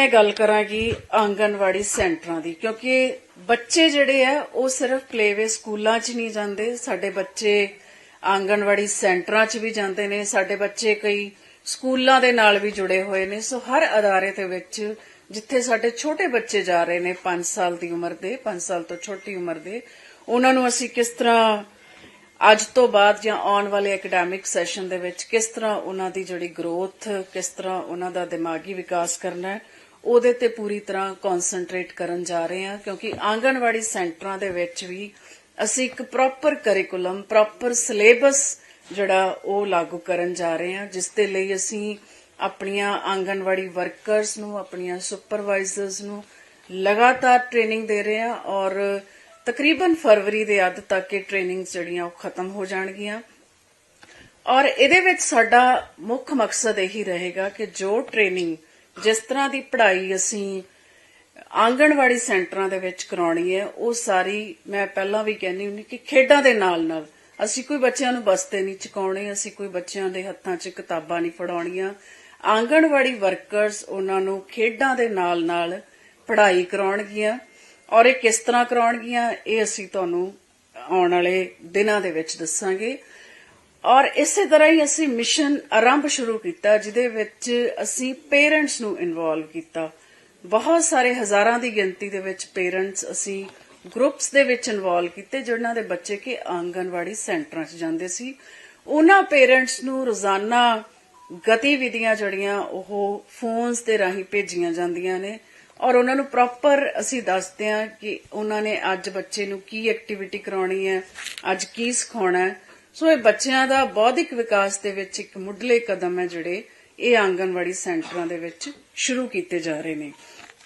ਮੈਂ ਗੱਲ ਕਰਾਂਗੀ ਆਂਗਨਵਾੜੀ ਸੈਂਟਰਾਂ ਦੀ, ਕਿਉਂਕਿ ਬੱਚੇ ਜਿਹੜੇ ਆ, ਉਹ ਸਿਰਫ ਪਲੇਵੇ ਸਕੂਲਾਂ 'ਚ ਨਹੀਂ ਜਾਂਦੇ, ਸਾਡੇ ਬੱਚੇ ਆਂਗਨਵਾੜੀ ਸੈਂਟਰਾਂ 'ਚ ਵੀ ਜਾਂਦੇ ਨੇ, ਸਾਡੇ ਬੱਚੇ ਕਈ ਸਕੂਲਾਂ ਦੇ ਨਾਲ ਵੀ ਜੁੜੇ ਹੋਏ ਨੇ, ਸੋ ਹਰ ਅਦਾਰੇ ਦੇ ਵਿੱਚ ਜਿੱਥੇ ਸਾਡੇ ਛੋਟੇ ਬੱਚੇ ਜਾ ਰਹੇ ਨੇ 5 ਸਾਲ ਦੀ ਉਮਰ ਦੇ 5 ਸਾਲ ਤੋਂ ਛੋਟੀ ਉਮਰ ਦੇ, ਉਹਨਾਂ ਨੂੰ ਅਸੀਂ ਕਿਸ ਤਰ੍ਹਾਂ ਅੱਜ ਤੋਂ ਬਾਅਦ ਜਾਂ ਆਉਣ ਵਾਲੇ ਐਕੈਡੈਮਿਕ ਸੈਸ਼ਨ ਦੇ ਵਿੱਚ ਕਿਸ ਤਰ੍ਹਾਂ ਉਹਨਾਂ ਦੀ ਜਿਹੜੀ ਗਰੋਥ ਕਿਸ ਤਰ੍ਹਾਂ ਉਹਨਾਂ ਦਾ ਦਿਮਾਗੀ ਵਿਕਾਸ ਕਰਨਾ ਹੈ ਉਹਦੇ ਤੇ ਪੂਰੀ ਤਰ੍ਹਾਂ ਕਨਸੈਂਟਰੇਟ ਕਰਨ ਜਾ ਰਹੇ ਹਾਂ, ਕਿਉਂਕਿ ਆਂਗਣਵਾੜੀ ਸੈਂਟਰਾਂ ਦੇ ਵਿੱਚ ਵੀ ਅਸੀਂ ਇੱਕ ਪ੍ਰੋਪਰ ਕਰਿਕੂਲਮ ਪ੍ਰੋਪਰ ਸਿਲੇਬਸ ਜਿਹੜਾ ਉਹ ਲਾਗੂ ਕਰਨ ਜਾ ਰਹੇ ਹਾਂ, ਜਿਸ ਦੇ ਲਈ ਅਸੀਂ ਆਪਣੀਆਂ ਆਂਗਣਵਾੜੀ ਵਰਕਰਸ ਨੂੰ, ਆਪਣੀਆਂ ਸੁਪਰਵਾਈਜ਼ਰਸ ਨੂੰ ਲਗਾਤਾਰ ਟ੍ਰੇਨਿੰਗ ਦੇ ਰਹੇ ਹਾਂ ਔਰ ਤਕਰੀਬਨ ਫਰਵਰੀ ਦੇ ਅੱਧ ਤੱਕ ਇਹ ਟ੍ਰੇਨਿੰਗਸ ਜਿਹੜੀਆਂ ਉਹ ਖਤਮ ਹੋ ਜਾਣਗੀਆਂ। ਔਰ ਇਹਦੇ ਵਿੱਚ ਸਾਡਾ ਮੁੱਖ ਮਕਸਦ ਇਹੀ ਰਹੇਗਾ ਕਿ ਜੋ ਟ੍ਰੇਨਿੰਗ ਜਿਸ ਤਰ੍ਹਾਂ ਦੀ ਪੜ੍ਹਾਈ ਅਸੀਂ ਆਂਗਣਵਾੜੀ ਸੈਂਟਰਾਂ ਦੇ ਵਿੱਚ ਕਰਾਉਣੀ ਹੈ, ਉਹ ਸਾਰੀ ਮੈਂ ਪਹਿਲਾਂ ਵੀ ਕਹਿੰਦੀ ਹੁੰਦੀ ਕਿ ਖੇਡਾਂ ਦੇ ਨਾਲ ਨਾਲ ਅਸੀਂ ਕੋਈ ਬੱਚਿਆਂ ਨੂੰ ਬਸਤੇ ਨਹੀਂ ਚੁਕਾਉਣੇ, ਅਸੀਂ ਕੋਈ ਬੱਚਿਆਂ ਦੇ ਹੱਥਾਂ 'ਚ ਕਿਤਾਬਾਂ ਨਹੀਂ ਫੜਾਉਣੀਆਂ। ਆਂਗਣਵਾੜੀ ਵਰਕਰਸ ਉਹਨਾਂ ਨੂੰ ਖੇਡਾਂ ਦੇ ਨਾਲ ਨਾਲ ਪੜ੍ਹਾਈ ਕਰਾਉਣਗੀਆਂ ਔਰ ਇਹ ਕਿਸ ਤਰ੍ਹਾਂ ਕਰਾਉਣਗੀਆਂ, ਇਹ ਅਸੀਂ ਤੁਹਾਨੂੰ ਆਉਣ ਵਾਲੇ ਦਿਨਾਂ ਦੇ ਵਿੱਚ ਦੱਸਾਂਗੇ। ਔਰ ਇਸੇ ਤਰ੍ਹਾਂ ਹੀ ਅਸੀਂ ਮਿਸ਼ਨ ਆਰੰਭ ਸ਼ੁਰੂ ਕੀਤਾ, ਜਿਹਦੇ ਵਿੱਚ ਅਸੀਂ ਪੇਰੈਂਟਸ ਨੂੰ ਇਨਵੋਲਵ ਕੀਤਾ। ਬਹੁਤ ਸਾਰੇ ਹਜ਼ਾਰਾਂ ਦੀ ਗਿਣਤੀ ਦੇ ਵਿੱਚ ਪੇਰੈਂਟਸ ਅਸੀਂ ਗਰੁੱਪਸ ਦੇ ਵਿੱਚ ਇਨਵੋਲਵ ਕੀਤੇ ਜਿਨ੍ਹਾਂ ਦੇ ਬੱਚੇ ਕਿ ਆਂਗਨਵਾੜੀ ਸੈਂਟਰਾਂ 'ਚ ਜਾਂਦੇ ਸੀ। ਉਹਨਾਂ ਪੇਰੈਂਟਸ ਨੂੰ ਰੋਜ਼ਾਨਾ ਗਤੀਵਿਧੀਆਂ ਜਿਹੜੀਆਂ, ਉਹ ਫੋਨਸ ਦੇ ਰਾਹੀਂ ਭੇਜੀਆਂ ਜਾਂਦੀਆਂ ਨੇ। ਔਰ ਉਹਨਾਂ ਨੂੰ ਪ੍ਰੋਪਰ ਅਸੀਂ ਦੱਸਦੇ ਹਾਂ ਕਿ ਉਹਨਾਂ ਨੇ ਅੱਜ ਬੱਚੇ ਨੂੰ ਕੀ ਐਕਟੀਵਿਟੀ ਕਰਾਉਣੀ ਹੈ, ਅੱਜ ਕੀ ਸਿਖਾਉਣਾ ਹੈ। ਸੋ ਇਹ ਬੱਚਿਆਂ ਦਾ ਬੌਧਿਕ ਵਿਕਾਸ ਦੇ ਵਿੱਚ ਇੱਕ ਮੁੱਢਲੇ ਕਦਮ ਹੈ ਜਿਹੜੇ ਇਹ ਆਂਗਨਵਾੜੀ ਸੈਂਟਰਾਂ ਦੇ ਵਿੱਚ ਸ਼ੁਰੂ ਕੀਤੇ ਜਾ ਰਹੇ ਨੇ।